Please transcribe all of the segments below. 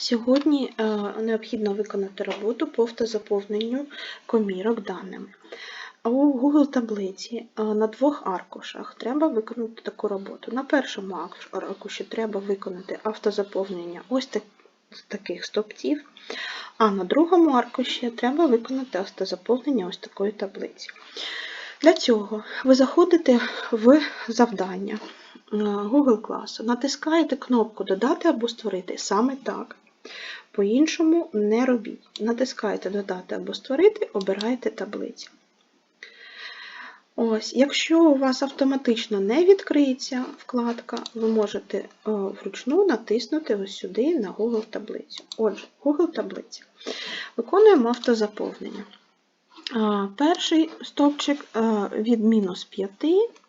Сьогодні е, необхідно виконати роботу по автозаповненню комірок даними. У Google таблиці е, на двох аркушах треба виконати таку роботу. На першому аркуші треба виконати автозаповнення ось так- таких стовпців, а на другому аркуші треба виконати автозаповнення ось такої таблиці. Для цього ви заходите в завдання е, Google класу, натискаєте кнопку Додати або створити саме так. По-іншому не робіть. Натискаєте Додати або створити, обираєте таблицю. Ось, якщо у вас автоматично не відкриється вкладка, ви можете е, вручну натиснути ось сюди на Google таблицю. Отже, Google таблиця. Виконуємо автозаповнення. Перший стовпчик е, від мінус 5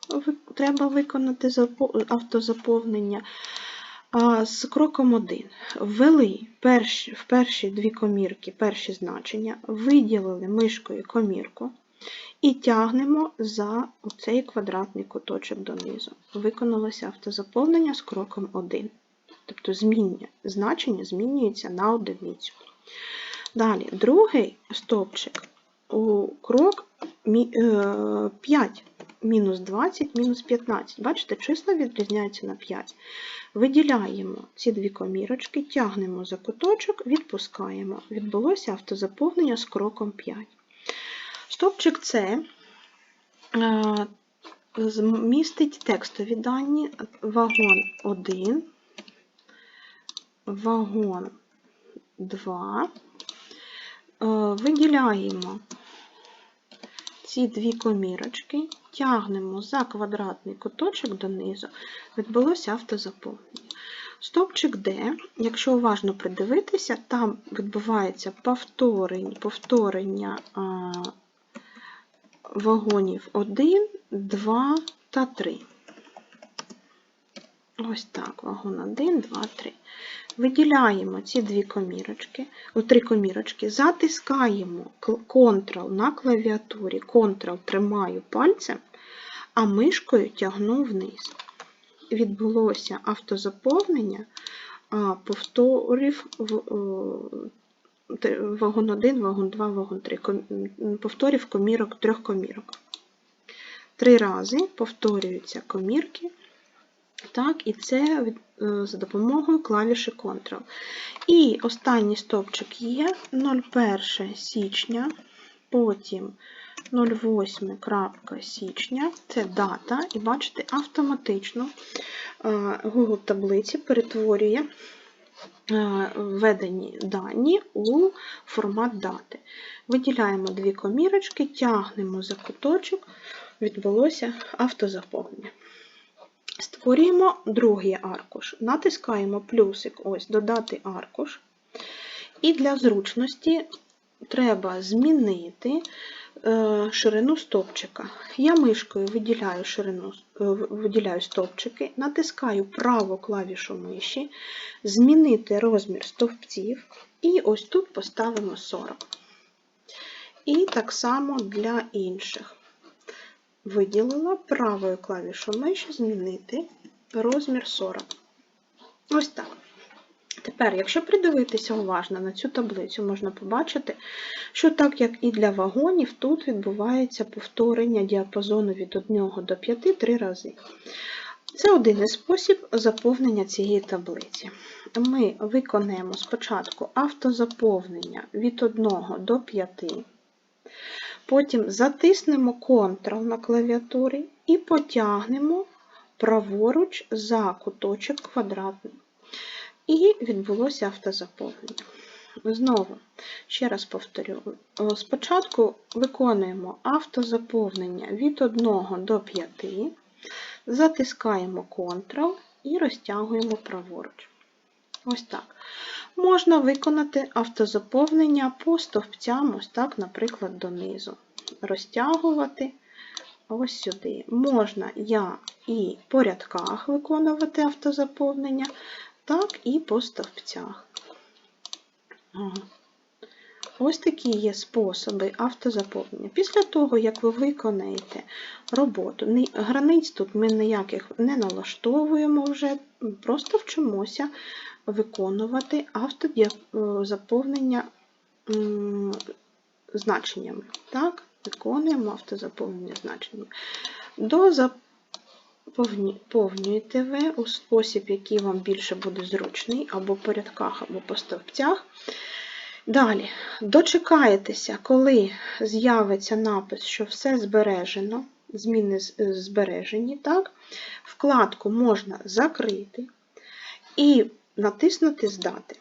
ви- треба виконати автозаповнення. А, З кроком 1. Ввели перші, в перші дві комірки перші значення, виділили мишкою комірку і тягнемо за цей квадратний куточок донизу. Виконалося автозаповнення з кроком 1. Тобто зміння, значення змінюється на одиницю. Далі, другий стовпчик у крок е, 5, мінус 20, мінус 15. Бачите, числа відрізняються на 5. Виділяємо ці дві комірочки, тягнемо за куточок, відпускаємо. Відбулося автозаповнення з кроком 5. Стовпчик С е, містить текстові дані вагон 1, вагон 2. Е, Виділяємо ці дві комірочки, тягнемо за квадратний куточок донизу, відбулося автозаповнення. Стопчик D, якщо уважно придивитися, там відбувається повторення, повторення вагонів 1, 2 та 3. Ось так, вагон 1, 2, 3. Виділяємо ці дві комірочки, о, три комірочки, затискаємо Ctrl на клавіатурі, Ctrl тримаю пальцем, а мишкою тягну вниз. Відбулося автозаповнення повторів вагон 1, вагон 2, вагон 3, ком- повторів комірок, трьох комірок. Три рази повторюються комірки, так, і це е, за допомогою клавіші Ctrl. І останній стовпчик є 01 січня, потім 08 січня, це дата, і бачите, автоматично е, Google таблиці перетворює е, введені дані у формат дати. Виділяємо дві комірочки, тягнемо за куточок, відбулося автозаповнення. Створюємо другий аркуш. Натискаємо плюсик, ось додати аркуш. І для зручності треба змінити е, ширину стовпчика. Я мишкою виділяю, ширину, е, виділяю стовпчики, натискаю праву клавішу миші, змінити розмір стовпців, і ось тут поставимо 40. І так само для інших. Виділила правою клавішою миші змінити розмір 40. Ось так. Тепер, якщо придивитися уважно на цю таблицю, можна побачити, що так як і для вагонів, тут відбувається повторення діапазону від 1 до 5 три рази. Це один із спосіб заповнення цієї таблиці. Ми виконаємо спочатку автозаповнення від 1 до 5. Потім затиснемо Ctrl на клавіатурі і потягнемо праворуч за куточок квадратний. І відбулося автозаповнення. Знову, ще раз повторю, спочатку виконуємо автозаповнення від 1 до 5, затискаємо Ctrl і розтягуємо праворуч. Ось так. Можна виконати автозаповнення по стовпцям, ось так, наприклад, донизу. Розтягувати ось сюди. Можна я і по рядках виконувати автозаповнення, так і по стовпцях. Ось такі є способи автозаповнення. Після того, як ви виконаєте роботу, границь тут ми ніяких не налаштовуємо вже, просто вчимося виконувати автозаповнення значеннями. Так? Виконуємо автозаповнення значеннями. Дозаповнюєте ви у спосіб, який вам більше буде зручний, або по рядках, або по стовпцях. Далі, дочекаєтеся, коли з'явиться напис, що все збережено, зміни збережені, так? Вкладку можна закрити і натиснути Здати.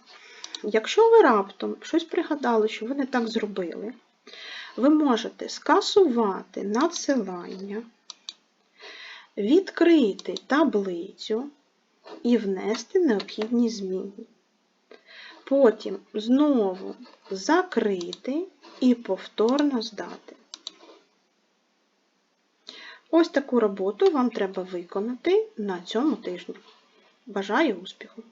Якщо ви раптом щось пригадали, що ви не так зробили, ви можете скасувати надсилання, відкрити таблицю і внести необхідні зміни. Потім знову закрити і повторно здати. Ось таку роботу вам треба виконати на цьому тижні. Бажаю успіху!